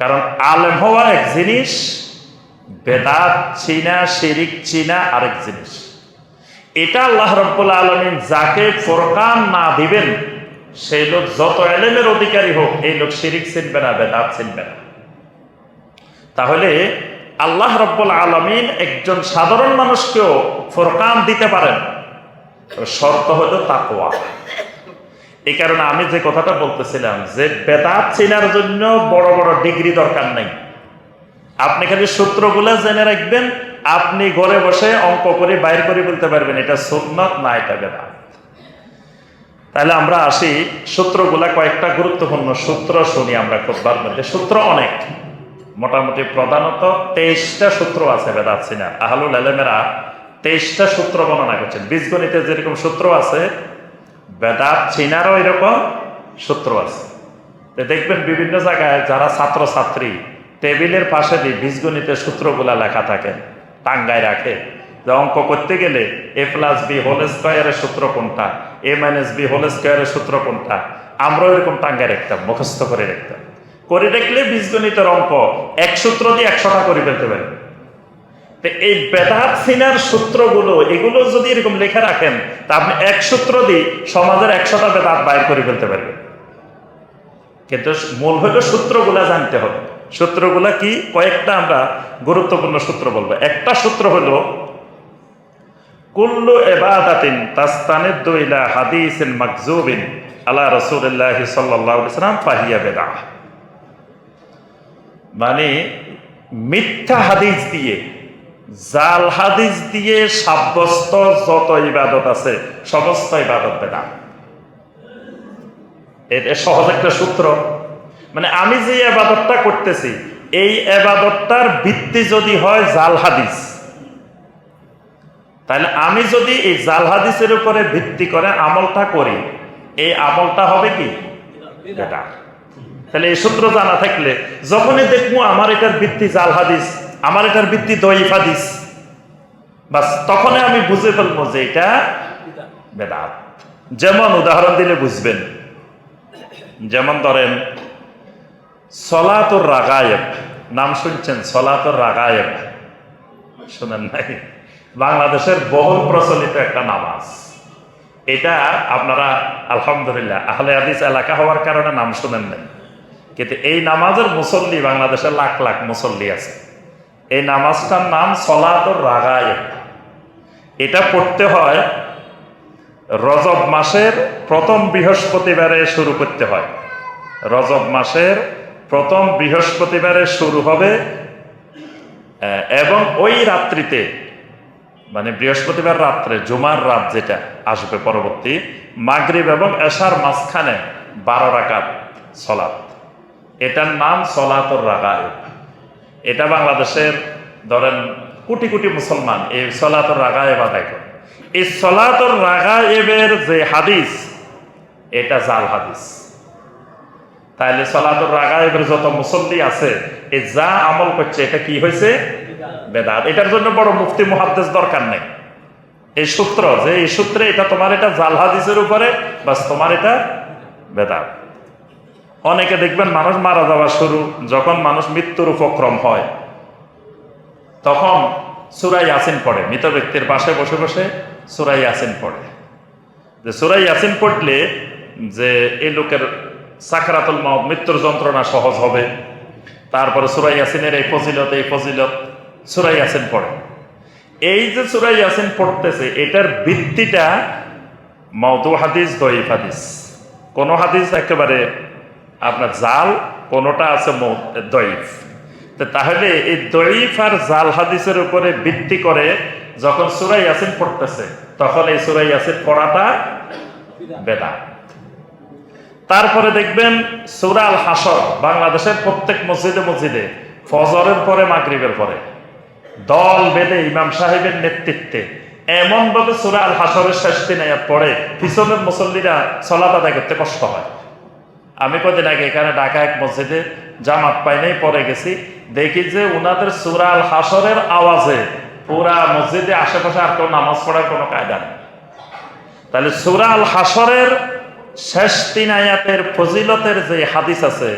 কারণ আলেম হওয়া এক জিনিস, বেদাত চিনা, শিরিক চিনা আরেক জিনিস। এটা আল্লাহ রব্বুল আলমিন যাকে ফোরকান না দিবেন, সেই লোক যত এলেমের অধিকারী হোক, এই লোক শিরিক চিনবে না, বেদাত চিনবে না। তাহলে আল্লাহ রব্বুল আলমিন একজন সাধারণ মানুষকেও ফোরকান দিতে পারেন। শর্ত হলো তাকোয়া এই কারণে আমি যে কথাটা বলতেছিলাম যে বেদাত চিনার জন্য বড় বড় ডিগ্রি দরকার নাই। আপনি খালি সূত্রগুলো জেনে রাখবেন, আপনি ঘরে বসে অঙ্ক করে বাইর করে বলতে পারবেন, এটা সুন্নত না, এটা বেদাত। তাহলে আমরা আসি, সূত্রগুলা কয়েকটা গুরুত্বপূর্ণ সূত্র শুনি আমরা খুববার মধ্যে। সূত্র অনেক, মোটামুটি প্রধানত তেইশটা সূত্র আছে বেদাত সিনার আহলুল আলমেরা তেইশটা সূত্র বর্ণনা করছেন। বীজগণিতে যেরকম সূত্র আছে বেদাত চিনারও এরকম সূত্র আছে। দেখবেন বিভিন্ন জায়গায় যারা ছাত্র ছাত্রী টেবিলের পাশে দিয়ে বীজগণিতের সূত্রগুলা লেখা থাকে, টাঙ্গায় রাখে। যে অঙ্ক করতে গেলে এ প্লাস বি হোল স্কোয়ারের সূত্র কোনটা, এ মাইনাস বি হোল স্কোয়ারের সূত্র কোনটা, আমরাও এরকম টাঙ্গায় রাখতাম, মুখস্থ করে রাখতাম। করে দেখলে বীজগণিতের অঙ্ক এক সূত্র দিয়ে একশোটা করে ফেলতে পারে এই বেদাত সিনার সূত্রগুলো, এগুলো যদি এরকম লেখা রাখেন, তা আপনি এক সূত্র দিয়ে সমাজের একশোটা বেদাত বাইর করে ফেলতে পারবেন। কিন্তু মূল হলো সূত্রগুলা জানতে হবে। সূত্রগুলা কি? কয়েকটা আমরা গুরুত্বপূর্ণ সূত্র বলব। একটা সূত্র হলো, কুল্লু এবাদাতিন তাস্তানের দইলা হাদিসিন মাকজুবিন আলা রসুল্লাহ সাল্লাহ সাল্লাম পাহিয়া বেদা মানে মিথ্যা হাদিস দিয়ে জাল হাদিস দিয়ে সাব্যস্ত যত ইবাদত আছে, সমস্ত ইবাদত বেদা এটা সহজ একটা সূত্র। মানে আমি যে আবাদতটা করতেছি, এই আবাদতটার ভিত্তি যদি হয় জাল হাদিস। তাহলে আমি যদি এই জাল হাদিসের উপরে ভিত্তি করে আমলটা করি, এই আমলটা হবে কি? বেটা তাহলে এই সূত্র জানা থাকলে যখনই দেখব আমার এটার ভিত্তি জাল হাদিস আমার এটার ভিত্তি দইফ হাদিস। বাস, তখনই আমি বুঝে ফেলব যে এটা বেদাত। যেমন উদাহরণ দিলে বুঝবেন। যেমন ধরেন, সলাতুর রাগায়েব, নাম শুনছেন? সলাতুর রাগায়েব। শুনেন নাই? বাংলাদেশের বহুল প্রচলিত একটা নামাজ। এটা আপনারা, আলহামদুলিল্লাহ, আহলে আদিস এলাকা হওয়ার কারণে নাম শুনেন নাই। কিন্তু এই নামাজের মুসল্লি বাংলাদেশের লাখ লাখ মুসল্লি আছে। এই নামাজটার নাম সলাতুর রাগায়েব এটা পড়তে হয় রজব মাসের প্রথম বৃহস্পতিবারে শুরু করতে হয়। রজব মাসের প্রথম বৃহস্পতিবারে শুরু হবে এবং ওই রাত্রিতে মানে বৃহস্পতিবার রাত্রে, জুমার রাত যেটা আসবে পরবর্তী, মাগরিব এবং এশার মাঝখানে বারো রাকাত সলাত এটার নাম সলাতর রাগায়েব এটা বাংলাদেশের ধরেন কোটি কোটি মুসলমান এই সলাতর রাগায়েব আদায় করে এই সলাতর রাগায়েবের যে হাদিস, এটা জাল হাদিস। তাহলে সলাতর রাগায়েবের যত মুসল্লি আছে এই যা আমল করছে, এটা কি হয়েছে? বেদাত। এটার জন্য বড় মুফতি, মুহাদ্দেস দরকার নেই। এই সূত্র, যে এই সূত্রে এটা তোমার এটা জাল হাদিসের উপরে, বাস তোমার এটা বেদাত। অনেকে দেখবেন মানুষ মারা যাওয়া শুরু, যখন মানুষ মৃত্যুর উপক্রম হয়। তখন সুরাই আসিন পড়ে। মৃত ব্যক্তির পাশে বসে বসে সুরাই আসিন পড়ে। যে সুরাই আসিন পড়লে যে এই লোকের সাকরাতুল মত মৃত্যুর যন্ত্রণা সহজ হবে। তারপরে সুরাই আসিনের এই ফজিলত এই ফজিলত সুরাই আসিন পড়ে। এই যে সুরাই আসিন পড়তেছে, এটার ভিত্তিটা মৌদু হাদিস দইফ হাদিস। কোন হাদিস একেবারে আপনার জাল, কোনোটা আছে দইফ তাহলে এই দইফ আর জাল হাদিসের উপরে ভিত্তি করে যখন সুরাই ইয়াসিন পড়তেছে, তখন এই সুরাই ইয়াসিন পড়াটা বেদা তারপরে দেখবেন সুরাল হাসর বাংলাদেশের প্রত্যেক মসজিদে মসজিদে, ফজরের পরে মাগরিবের পরে, দল বেঁধে ইমাম সাহেবের নেতৃত্বে এমন ভাবে সুরা আল হাসরের শেষ দিন পড়ে, পিছনের মুসল্লিরা আদায় করতে কষ্ট হয়। আমি কদিন আগে এখানে ঢাকা এক মসজিদে জামাত পাই নাই, পরে গেছি। দেখি যে উনাদের সুরাল হাসরের আওয়াজে পুরা মসজিদে আশেপাশে আর কেউ নামাজ পড়ার কোনো কায়দা নেই। তাহলে সুরা আল হাসরের শেষ তিন আয়াতের ফজিলতের যে হাদিস আছে,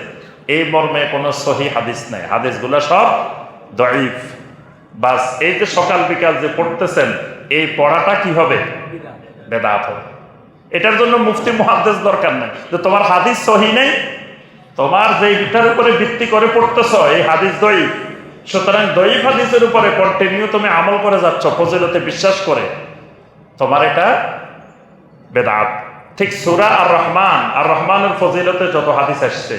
এই মর্মে কোনো সহি হাদিস নাই। হাদিসগুলো সব দরিফ বাস এই যে সকাল বিকাল যে পড়তেছেন, এই পড়াটা কি হবে? বেদাত হবে। এটার জন্য মুফতি মহাদেশ দরকার নাই। যে তোমার হাদিস সহি নেই, তোমার যে এটার উপরে ভিত্তি করে পড়তেছ, এই হাদিস দইফ সুতরাং দইফ হাদিসের উপরে কন্টিনিউ তুমি আমল করে যাচ্ছ, ফজিলতে বিশ্বাস করে। তোমার এটা বেদাত। ঠিক সুরা আর রহমান আর রহমানের ফজিলতে যত হাদিস আসছে,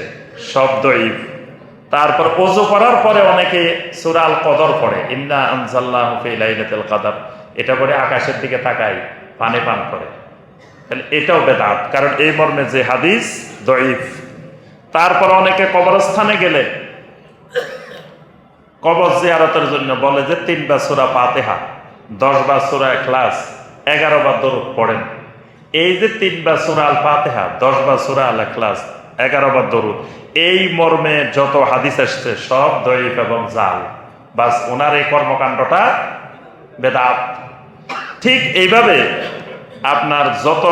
সব দইফ তারপর ওজু করার পরে অনেকে সুরা আল কদর পড়ে, ইন্না লাইলাতুল কদর। এটা পরে আকাশের দিকে তাকাই পানে পান করে। তাহলে এটাও বেদাত, কারণ এই মর্মে যে হাদিস দইফ তারপর অনেকে কবরস্থানে গেলে কবর জিয়ারতের জন্য বলে যে তিনবার সুরা পাতেহা দশ বার সুরা ক্লাস এগারো বার দরুদ পড়েন। এই যে তিনবার সুরা আল পাতেহা দশ বার সুরা আল ক্লাস এগারো বার দরুদ, এই মর্মে যত হাদিস আসছে, সব দৈব এবং জাল। বাস ওনার এই কর্মকাণ্ডটা বেদাত। ঠিক এইভাবে আপনার যত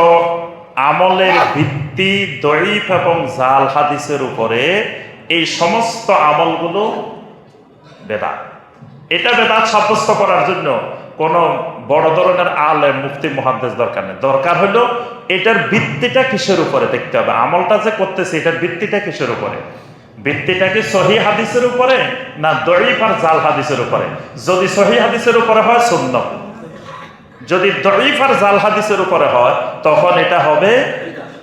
আমলের ভিত্তি দৈফ এবং জাল হাদিসের উপরে এই সমস্ত আমলগুলো বেদাত। এটা বেদাত সাব্যস্ত করার জন্য কোনো বড় ধরনের আলে মুক্তি মহাদেশ দরকার নেই। দরকার হলো এটার ভিত্তিটা কিসের উপরে দেখতে হবে? আমলটা যে করতেছে, এটার ভিত্তিটা কিসের উপরে? ভিত্তিটা কি সহি হাদিসের উপরে না দরিফ আর জাল হাদিসের উপরে? যদি সহি হাদিসের উপরে হয় শূন্য যদি দরিফ আর জাল হাদিসের উপরে হয়, তখন এটা হবে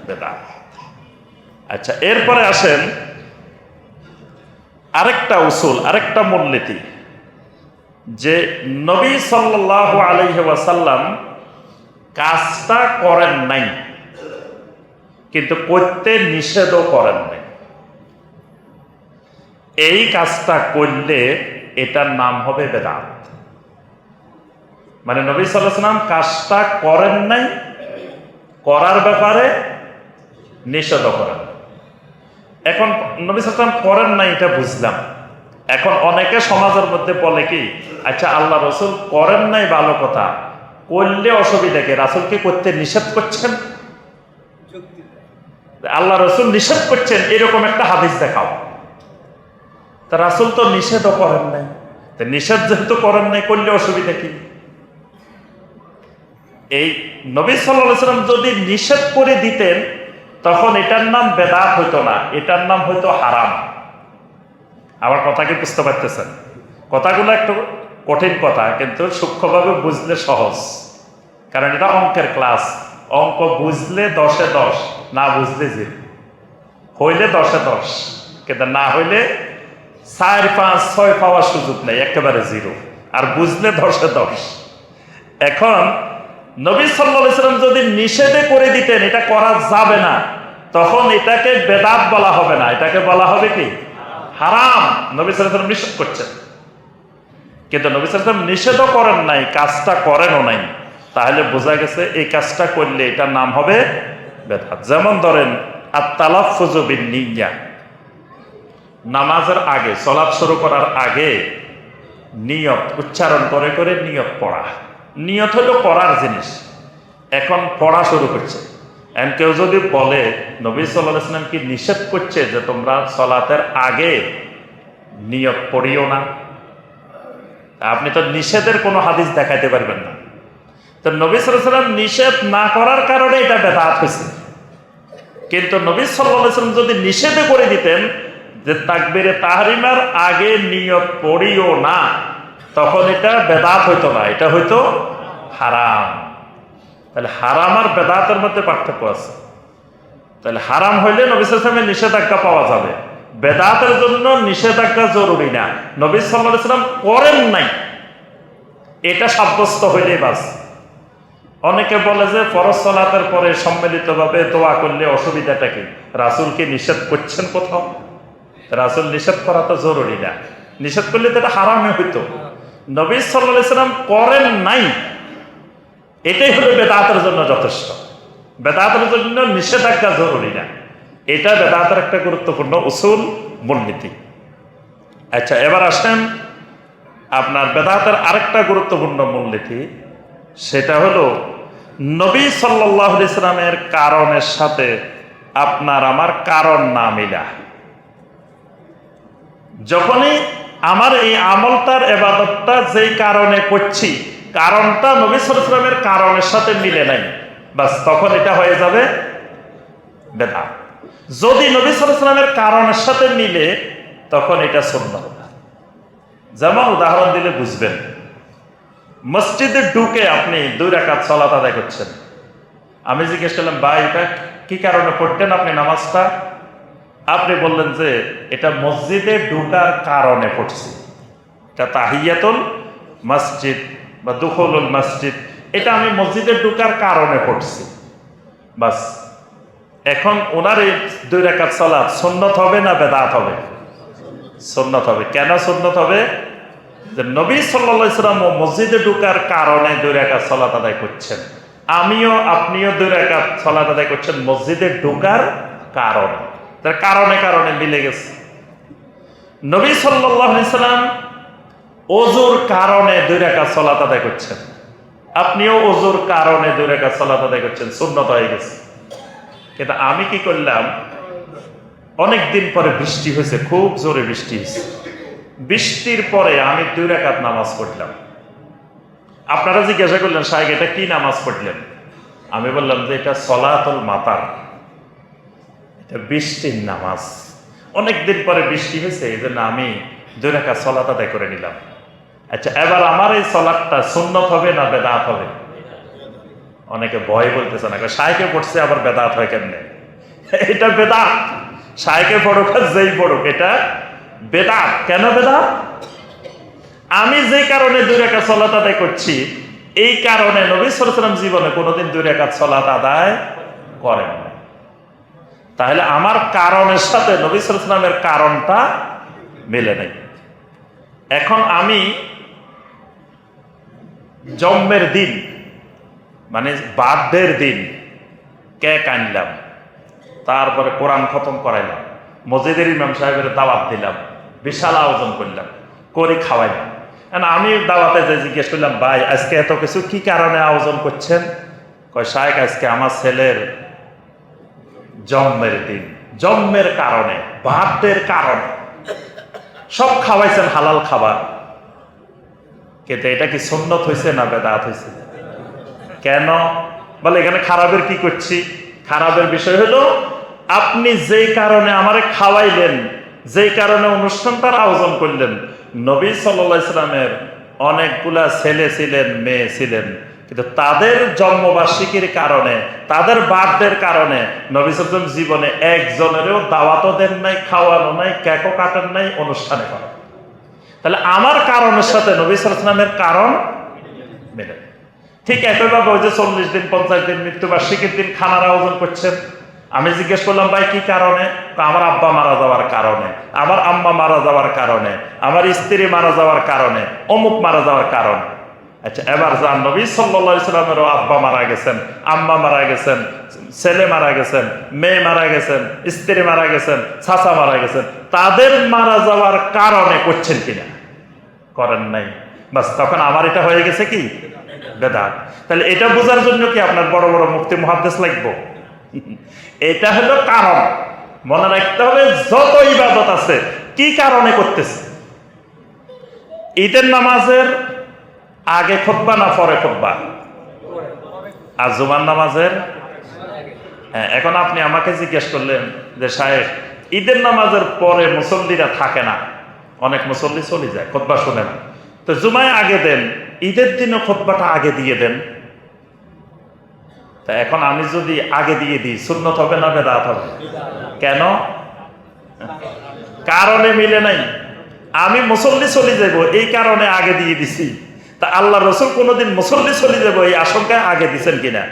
বেদাত আচ্ছা এরপরে আসেন আরেকটা উসুল, আরেকটা মূলনীতি, যে নবী সাল্লাহ আলহি কাজটা করেন নাই, কিন্তু করতে নিষেধও করেন নাই। এই কাজটা করলে এটার নাম হবে বেদাত। মানে নবী সাল্লাম কাজটা করেন নাই, করার ব্যাপারে নিষেধ করেন এখন নবী সাল্লাম করেন নাই এটা বুঝলাম। এখন অনেকে সমাজের মধ্যে বলে কি আচ্ছা আল্লাহ রসুল করেন নাই ভালো কথা, করলে অসুবিধা কি? রাসুলকে করতে নিষেধ করছেন? আল্লাহ রসুল নিষেধ করছেন, এরকম একটা হাদিস দেখাও। তা রাসুল তো নিষেধও করেন নাই। নিষেধ যেহেতু করেন নাই, করলে অসুবিধা কি? এই নবী সাল্লাহ সাল্লাম যদি নিষেধ করে দিতেন, তখন এটার নাম বেদাত হইতো না, এটার নাম হইতো হারাম। আমার কথা কি বুঝতে পারতেছেন? কথাগুলো একটু কঠিন কথা, কিন্তু সূক্ষ্মভাবে বুঝলে সহজ। কারণ এটা অঙ্কের ক্লাস। অঙ্ক বুঝলে দশে দশ, না বুঝলে জিরো। হইলে দশে দশ, কিন্তু না হইলে চার, পাঁচ, ছয় পাওয়ার সুযোগ নেই, একেবারে জিরো। আর বুঝলে দশে দশ। এখন নবী সাল্লাম যদি নিষেধে করে দিতেন, এটা করা যাবে না, তখন এটাকে বেদাত বলা হবে না। এটাকে বলা হবে কি? হারাম। নবী সাল্লাম নিষেধ করছেন। কিন্তু নবী সাল্লাম নিষেধও করেন নাই, কাজটা করেনও নাই। তাহলে বোঝা গেছে এই কাজটা করলে এটার নাম হবে বেদাত। যেমন ধরেন আর তালাফুজবিন নিয়া নামাজের আগে চলাপ শুরু করার আগে নিয়ত, উচ্চারণ করে করে নিয়ত পড়া। নিয়ত হলো পড়ার জিনিস। এখন পড়া শুরু করছে। এন কেউ যদি বলে, নবী সাল্লাহ ইসলাম কি নিষেধ করছে যে তোমরা সলাতের আগে নিয়ত পড়িও না? আপনি তো নিষেধের কোনো হাদিস দেখাইতে পারবেন না। তো নবী সাল্লাম নিষেধ না করার কারণে এটা বেদাত হয়েছে। কিন্তু নবী সাল্লাম যদি নিষেধে করে দিতেন যে তাকবিরে তাহারিমার আগে নিয়ত পড়িও না তখন এটা বেদাত হইতো না, এটা হইতো হারাম। তাহলে হারাম আর বেদাতের মধ্যে পার্থক্য আছে। তাহলে হারাম হইলে নবী সালামের নিষেধাজ্ঞা পাওয়া যাবে। বেদাতের জন্য নিষেধাজ্ঞা জরুরি না। নবী সাল্লাহ সাল্লাম করেন নাই। এটা সাব্যস্ত হইলেই বাস। অনেকে বলে যে ফরজ সলাতের পরে সম্মিলিতভাবে দোয়া করলে অসুবিধাটা কি? রাসুলকে নিষেধ করছেন কোথাও? রাসুল নিষেধ করা তো জরুরি না। নিষেধ করলে তো এটা হারামে হইতো। নবী সাল্লাহ সাল্লাম করেন নাই। এটাই হলো বেদাতের জন্য যথেষ্ট। বেদাতের জন্য নিষেধাজ্ঞা জরুরি না। এটা বেদাতের একটা গুরুত্বপূর্ণ উসুল মূলনীতি আচ্ছা এবার আসেন আপনার বেদাতের আরেকটা গুরুত্বপূর্ণ মূলনীতি সেটা হলো নবী সাল্লাহ ইসলামের কারণের সাথে আপনার আমার কারণ না মিলা। যখনই আমার এই আমলটার এবাদতটা যেই কারণে করছি, কারণটা নবী সালামের কারণের সাথে মিলে নাই। বাস তখন এটা হয়ে যাবে বেদা। যদি নবী সালামের কারণের সাথে মিলে, তখন এটা সুন্নাত যেমন উদাহরণ দিলে বুঝবেন, মসজিদে ঢুকে আপনি দুই রাকাত সালাত আদায় করছেন। আমি জিজ্ঞেস করলাম, ভাই, এটা কি কারণে পড়তেন আপনি নামাজটা? আপনি বললেন যে এটা মসজিদে ঢুকার কারণে পড়ছি এটা তাহিয়াতুল মসজিদ বা দুখলুল মসজিদ। এটা আমি মসজিদে ঢুকার কারণে পড়ছি বাস, এখন ওনার এই দুই রেখাত সালাত, সুন্নত হবে না বেদাত হবে? সুন্নত হবে। কেন সুন্নত হবে? যে নবী সাল্লা ও মসজিদে ঢুকার কারণে দুই রেখাত সালাত আদায় করছেন। আমিও আপনিও দুই রেখাত সালাত আদায় করছেন মসজিদে ঢুকার কারণে। তার কারণে কারণে মিলে গেছে। নবী সাল্লাহ ইসলাম ওজুর কারণে দুই রেখা সলাত আদায় করছেন। আপনিও অজুর কারণে দুই রেখা সলাত আদায় করছেন, সুন্নত হয়ে গেছে। কিন্তু আমি কি করলাম? অনেক দিন পরে বৃষ্টি হয়েছে, খুব জোরে বৃষ্টি হয়েছে। বৃষ্টির পরে আমি দুই রেখাত নামাজ পড়লাম। আপনারা জিজ্ঞাসা করলেন, সাহেব, এটা কি নামাজ পড়লেন? আমি বললাম যে, এটা সলাতুল মাতার। বৃষ্টির নামাজ। অনেক দিন পরে বৃষ্টি হয়েছে এই জন্য আমি দুই রেখা সলাত আদায় করে নিলাম। আচ্ছা এবার আমার এই সলাটটা সুন্নত হবে না বেদাত হবে? অনেকে ভয় বলতেছে না সাইকে পড়ছে আবার বেদাত হয় কেমনে? এটা বেদাত। সাইকে পড়ুক আর যেই পড়ুক, এটা বেদাত। কেন বেদাত? আমি যে কারণে দুই রেখা সলাত আদায় করছি, এই কারণে নবী সালাম জীবনে কোনোদিন দুই রেখা সলাত আদায় করেন তাহলে আমার কারণের সাথে নবী সালামের কারণটা মেলে নেই। এখন আমি জন্মের দিন মানে বার্থডের দিন কেক আনলাম, তারপরে কোরআন খতম করাইলাম, মসজিদের ইমাম সাহেবের দাওয়াত দিলাম, বিশাল আয়োজন করলাম, করে খাওয়াইলাম। আমি দাওয়াতে যে জিজ্ঞেস করলাম, ভাই, আজকে এত কিছু কি কারণে আয়োজন করছেন? কয় সাহেব আজকে আমার ছেলের জন্মের দিন। জন্মের কারণে বার্থডের কারণে। সব খাওয়াইছেন হালাল খাবার। কিন্তু এটা কি সুন্নত হয়েছে না বেদাত হয়েছে কেন? বলে, এখানে খারাপের কি করছি? খারাপের বিষয় হলো, আপনি যেই কারণে আমারে খাওয়াইলেন, যেই কারণে অনুষ্ঠানটার আয়োজন করলেন, নবী সাল্লা ইসলামের অনেকগুলা ছেলে ছিলেন, মেয়ে ছিলেন। কিন্তু তাদের জন্মবার্ষিকীর কারণে, তাদের বার্থডের কারণে নবী সাল্লাম জীবনে একজনেরও দাওয়াতও দেন নাই, খাওয়ানো নাই, কেকও কাটেন নাই, অনুষ্ঠানে করেন তাহলে আমার কারণের সাথে নবী সালামের কারণ মেলে। ঠিক একইভাবে ওই যে চল্লিশ দিন, পঞ্চাশ দিন মৃত্যুবার্ষিকীর দিন খানার আয়োজন করছেন। আমি জিজ্ঞেস করলাম, ভাই, কি কারণে? আমার আব্বা মারা যাওয়ার কারণে, আমার আম্মা মারা যাওয়ার কারণে, আমার স্ত্রী মারা যাওয়ার কারণে, অমুক মারা যাওয়ার কারণ। আচ্ছা এবার যান নবী সাল্লা ইসলামেরও আব্বা মারা গেছেন, আম্মা মারা গেছেন, ছেলে মারা গেছেন, মেয়ে মারা গেছেন, স্ত্রী মারা গেছেন, চাচা মারা গেছেন। তাদের মারা যাওয়ার কারণে করছেন কিনা? করেন নাই। বাস, তখন আমার এটা হয়ে গেছে কি? বেদাত। তাহলে এটা বোঝার জন্য কি আপনার বড় বড় মুক্তি মহাদেশ লাগবো? এটা হলো কারণ। মনে রাখতে হবে, যত ইবাদত আছে, কি কারণে করতেছে? ঈদের নামাজের আগে খোদবা না পরে খোদবা? আর জুমার নামাজের? হ্যাঁ এখন আপনি আমাকে জিজ্ঞেস করলেন যে, সাহেব, ঈদের নামাজের পরে মুসল্লিরা থাকে না? অনেক মুসল্লি চলে যায়, খোদবা শুনে না। তো জুমায় আগে দেন, ঈদের দিনও খোদবাটা আগে দিয়ে দেন। তা এখন আমি যদি আগে দিয়ে দিই, সুন্নত হবে না বেদাত হবে? কেন? কারণে মিলে নাই। আমি মুসল্লি চলে যাব এই কারণে আগে দিয়ে দিছি। তা আল্লাহ রসুল কোনোদিন মুসল্লি চলে যাব এই আশঙ্কায় আগে দিছেন কিনা?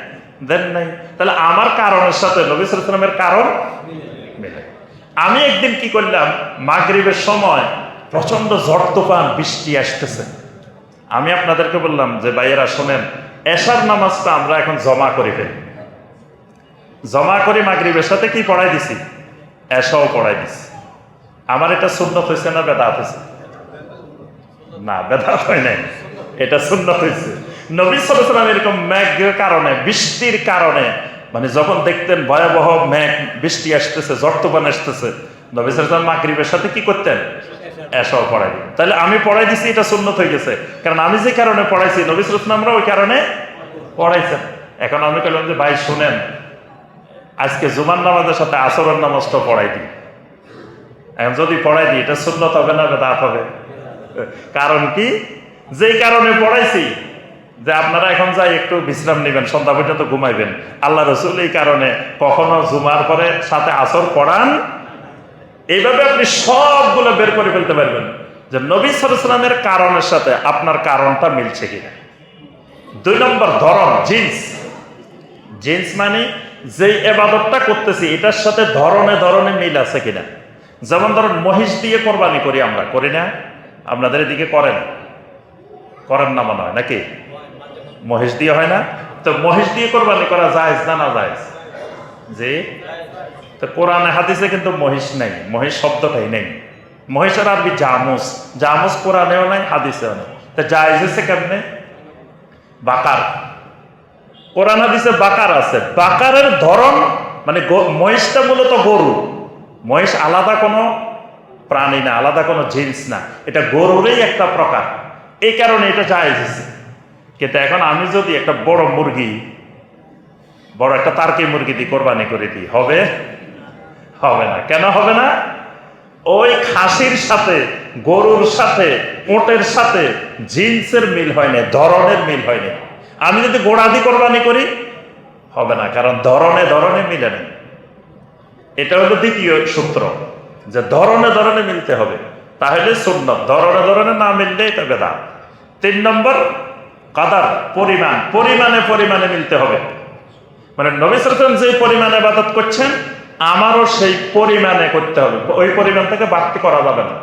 দেন নাই। তাহলে আমার কারণের সাথে নবী সালামের কারণ মিলে। আমি একদিন কি করলাম? মাগরিবের সময় প্রচণ্ড ঝড় তুফান, বৃষ্টি আসতেছে। আমি আপনাদেরকে বললাম যে, ভাইয়েরা, শোনেন, এশার নামাজটা আমরা এখন জমা করি ফেলি। জমা করে মাগরিবের সাথে কি পড়াই দিছি? এশাও পড়াই দিছি। আমার এটা সুন্নত হয়েছে না বেদাত হয়েছে না, বেদাত হয় নাই। এটা সুন্নত হয়েছে নবী সালাম এরকম মেঘের কারণে, বৃষ্টির কারণে মানে যখন দেখতেন ভয়াবহ মেঘ, বৃষ্টি আসতেছে তুফান আসতেছে, নবী সালাম মাগরিবের সাথে কি করতেন? এসব পড়াই তাহলে আমি পড়াই দিছি, এটা সুন্নত হয়ে গেছে। কারণ আমি যে কারণে পড়াইছি, নবী সালাম ওই কারণে পড়াইছেন। এখন আমি বললাম যে, ভাই, শুনেন, আজকে জুমার নামাজের সাথে আসরের নামাজটা পড়াই দিই। এখন যদি পড়াই দিই, এটা সুন্নত হবে না, বেদাত হবে? কারণ কি? যেই কারণে পড়াইছি, যে আপনারা এখন যাই একটু বিশ্রাম নেবেন, সন্ধ্যা পর্যন্ত ঘুমাইবেন। আল্লাহ রসুল এই কারণে কখনো জুমার পরে সাথে আসর পড়ান। এইভাবে আপনি সবগুলো বের করে ফেলতে পারবেন যে নবী সালামের কারণের সাথে আপনার কারণটা মিলছে কিনা। দুই নম্বর ধরন, জিন্স। জিন্স মানে যেই এবাদতটা করতেছি, এটার সাথে ধরনে ধরনে মিল আছে কিনা। যেমন ধরুন মহিষ দিয়ে কোরবানি করি আমরা, করি না? আপনাদের এদিকে করেন। করেন না মনে হয় নাকি? মহেশ দিয়ে হয় না? তো মহেশ দিয়ে কোরবানি করা যায় না না যায় যে তো কোরআনে, হাদিসে কিন্তু মহিষ নেই, মহিষ শব্দটাই নেই। মহিষের আরবি জামুস জামুস কোরআনেও নাই, হাদিসেও নেই। তো জায়জ হচ্ছে কেমনে? বাকার। কোরআন, হাদিসে বাকার আছে। বাকারের ধরন মানে মহিষটা মূলত গরু। মহিষ আলাদা কোনো প্রাণী না, আলাদা কোনো জিন্স না। এটা গরুরই একটা প্রকার। এই কারণে এটা জায়েজ কিন্তু এখন আমি যদি একটা বড় মুরগি, বড় একটা তার্কি মুরগি দিয়ে কোরবানি করে দিই, হবে? হবে না। কেন হবে না? ওই খাসির সাথে, গরুর সাথে ওটের সাথে জিন্সের মিল হয়নি ধরনের মিল হয়নি আমি যদি গোড়াদি কোরবানি করি, হবে না, কারণ ধরনে ধরনে মিলে নেই। এটা হলো দ্বিতীয় সূত্র, যে ধরনে ধরনে মিলতে হবে। তাহলে সুন্নত, ধরনে ধরনে না মিললে এটা বেদা তিন নম্বর, কাদার পরিমাণ, পরিমাণে পরিমাণে মিলতে হবে। মানে নবী সালাম যে পরিমাণে আবাদত করছেন, আমারও সেই পরিমাণে করতে হবে। ওই পরিমাণ থেকে বাড়তি করা যাবে না।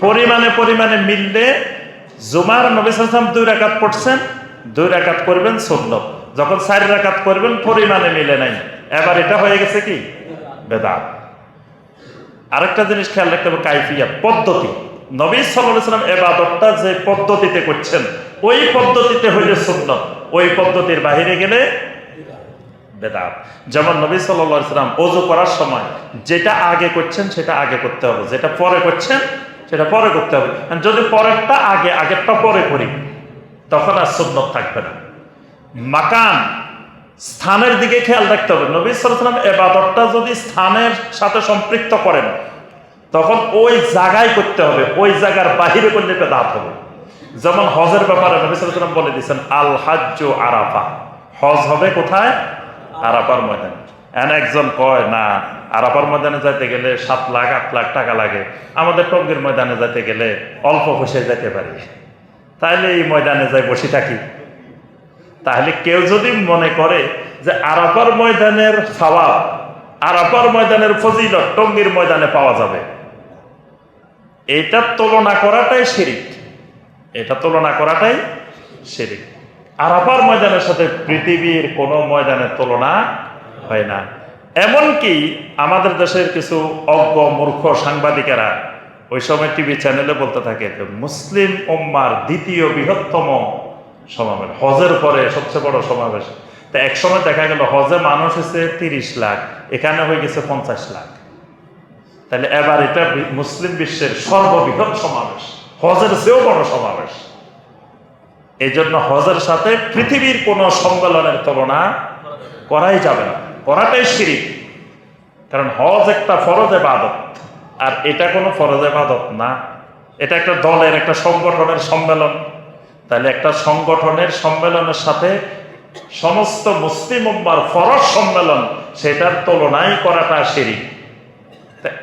পরিমাণে পরিমাণে মিললে জুমার নবী সালাম দুই রাকাত পড়ছেন, দুই রাকাত করবেন সুন্নত। যখন চার রাকাত করবেন, পরিমাণে মিলে নাই। এবার এটা হয়ে গেছে কি? বেদাত। আরেকটা জিনিস খেয়াল রাখতে হবে কাইফিয়া পদ্ধতি। নবী সাল্লাম এবাদতটা যে পদ্ধতিতে করছেন, ওই পদ্ধতিতে হইলে সুন্নত, ওই পদ্ধতির বাহিরে গেলে বেদাত। যেমন নবী সাল্লাম অজু করার সময় যেটা আগে করছেন সেটা আগে করতে হবে, যেটা পরে করছেন সেটা পরে করতে হবে। যদি পরেরটা আগে, আগেরটা পরে করি, তখন আর সুন্নত থাকবে না। মাকান স্থানের দিকে খেয়াল রাখতে হবে। নবী সাল্লাম এবাদতটা যদি স্থানের সাথে সম্পৃক্ত করেন তখন ওই জায়গায় করতে হবে, ওই জায়গার বাহিরে করলে বেদাত হবে। যেমন হজের ব্যাপারে নবী সাল্লাম বলে দিয়েছেন আল হাজ্য আরাফা। হজ হবে কোথায়? আরাফার ময়দানে। এন একজন কয়, না, আরাফার ময়দানে যাইতে গেলে সাত লাখ, আট লাখ টাকা লাগে। আমাদের টঙ্গির ময়দানে যাইতে গেলে অল্প বসে যেতে পারি। তাহলে এই ময়দানে যাই বসে থাকি। তাহলে কেউ যদি মনে করে যে আরাফার ময়দানের সওয়াব, আরাফার ময়দানের ফজিলত টঙ্গির ময়দানে পাওয়া যাবে। এটার তুলনা করাটাই শিরিক। এটা তুলনা করাটাই শিরিক। আরাফার ময়দানের সাথে পৃথিবীর কোনো ময়দানের তুলনা হয় না। এমনকি আমাদের দেশের কিছু অজ্ঞ, মূর্খ সাংবাদিকেরা ওই সময় টিভি চ্যানেলে বলতে থাকে যে, মুসলিম উম্মার দ্বিতীয় বৃহত্তম সমাবেশ, হজের পরে সবচেয়ে বড় সমাবেশ। তা এক সময় দেখা গেল হজে মানুষ হয়েছে তিরিশ লাখ, এখানে হয়ে গেছে পঞ্চাশ লাখ। তাহলে এবার এটা মুসলিম বিশ্বের সর্ববৃহৎ সমাবেশ। হজের চেয়েও বড় সমাবেশ। এই জন্য হজের সাথে পৃথিবীর কোনো সম্মেলনের তুলনা করাই যাবে না। করাটাই শিরিক। কারণ হজ একটা ফরজ এবাদত আর এটা কোনো ফরজ এবাদত না। এটা একটা দলের, একটা সংগঠনের সম্মেলন। তাহলে একটা সংগঠনের সম্মেলনের সাথে সমস্ত মুসলিম উম্মার ফরজ সম্মেলন, সেটার তুলনায় করাটা শিরিক।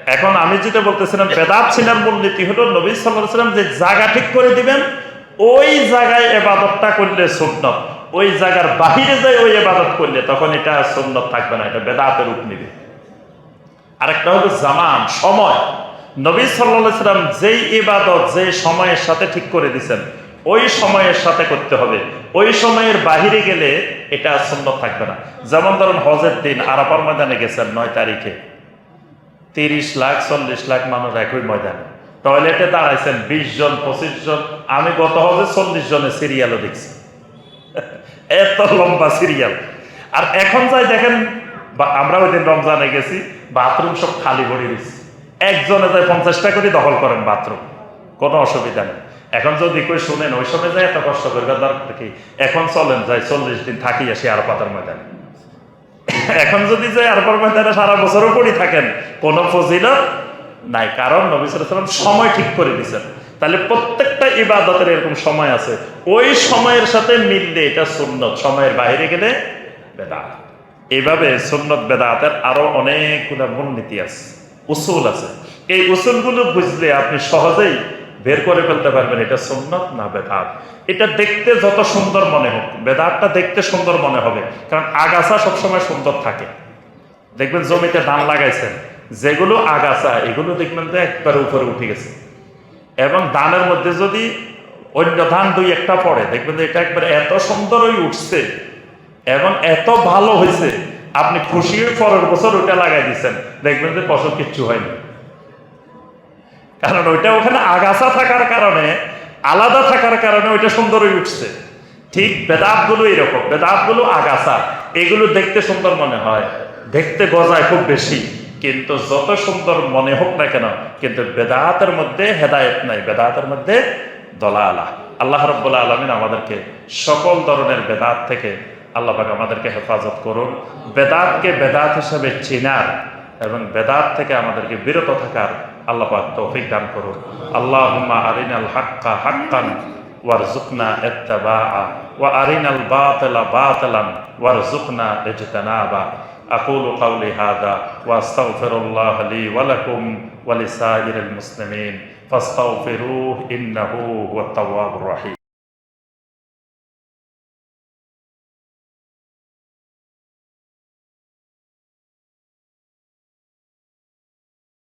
এখন আমি যেটা বলতেছিলাম, বেদাত ছিলাম মূলনীতি হলো নবী সাল্লাম যে জায়গা ঠিক করে দিবেন, ওই জায়গায় এবাদতটা করলে সুন্নত, ওই জায়গার বাহিরে যায় ওই এবাদত করলে, তখন এটা সুন্নত থাকবে না, এটা বেদাতের রূপ নিবে। আরেকটা হলো জামান, সময়। নবী সাল্লাহ সাল্লাম যেই ইবাদত যে সময়ের সাথে ঠিক করে দিছেন, ওই সময়ের সাথে করতে হবে। ওই সময়ের বাহিরে গেলে এটা সুন্নত থাকবে না। যেমন ধরুন হজের দিন আরাপার ময়দানে গেছেন নয় তারিখে। তিরিশ লাখ, চল্লিশ লাখ মানুষ একই ময়দানে। টয়লেটে দাঁড়াইছেন বিশ জন, পঁচিশ জন। আমি গত হজে চল্লিশ জনের সিরিয়ালও দেখছি। এত লম্বা সিরিয়াল আর এখন যাই দেখেন আমরা ওই দিন রমজানে গেছি, বাথরুম সব খালি ভরে দিচ্ছি একজনে যায় পঞ্চাশটা করে দখল করেন বাথরুম। কোনো অসুবিধা নেই। এখন যদি কই শুনেন, ওই সময় যায় এত কষ্ট করবে দরকার কি? এখন চলেন, যাই চল্লিশ দিন থাকি আসি আর পাতার ময়দানে। এখন যদি যে আর পর ময়দানে সারা বছরও পড়ি থাকেন, কোনো ফজিলত নাই, কারণ নবী সাল্লাম সময় ঠিক করে দিয়েছেন। তাহলে প্রত্যেকটা ইবাদতের এরকম সময় আছে। ওই সময়ের সাথে মিললে এটা সুন্নত, সময়ের বাইরে গেলে বেদাত। এইভাবে সুন্নত, বেদাতের আরও অনেকগুলো মূলনীতি আছে, উসুল আছে। এই উসুলগুলো বুঝলে আপনি সহজেই বের করে ফেলতে পারবেন, এটা সুন্নত না বেদাত? এটা দেখতে যত সুন্দর মনে হোক, বেদাতটা দেখতে সুন্দর মনে হবে, কারণ আগাছা সবসময় সুন্দর থাকে। দেখবেন জমিতে ধান লাগাইছেন, যেগুলো আগাছা, এগুলো দেখবেন যে একবারে উপরে উঠে গেছে। এবং ধানের মধ্যে যদি অন্য ধান দুই একটা পড়ে, দেখবেন যে এটা একবারে এত সুন্দর হয়ে উঠছে, এবং এত ভালো হয়েছে, আপনি খুশি হয়ে পরের বছর ওটা লাগাই দিচ্ছেন, দেখবেন যে ফসল কিচ্ছু হয়নি। কারণ ওইটা ওখানে আগাছা থাকার কারণে, আলাদা থাকার কারণে ওইটা সুন্দর হয়ে উঠছে। ঠিক বেদাতগুলো এরকম, বেদাতগুলো আগাছা, এগুলো দেখতে সুন্দর মনে হয়। দেখতে গজায় খুব বেশি, কিন্তু যত সুন্দর মনে হোক না কেন, কিন্তু বেদাতের মধ্যে হেদায়েত নাই, বেদাতের মধ্যে দলালা। আল্লাহ রব্বুল্লা আলমিন আমাদেরকে সকল ধরনের বেদাত থেকে আল্লাহ পাক আমাদেরকে হেফাজত করুন। বেদাতকে বেদাত হিসেবে চিনার এবং বেদাত থেকে আমাদেরকে বিরত থাকার আল্লাহ পাক তৌফিক দান করুন আল্লাহুম্মা আরিনাল হাক্কা হাক্কান ওয়ারজুকনা ইত্তিবাআ ওয়া আরিনাল বাতিলা বাতিলান ওয়ারজুকনা ইজতিনাবা أقول قولي هذا وأستغفر الله لي ولكم ولسائر المسلمين فاستغفروه إنه هو التواب الرحيم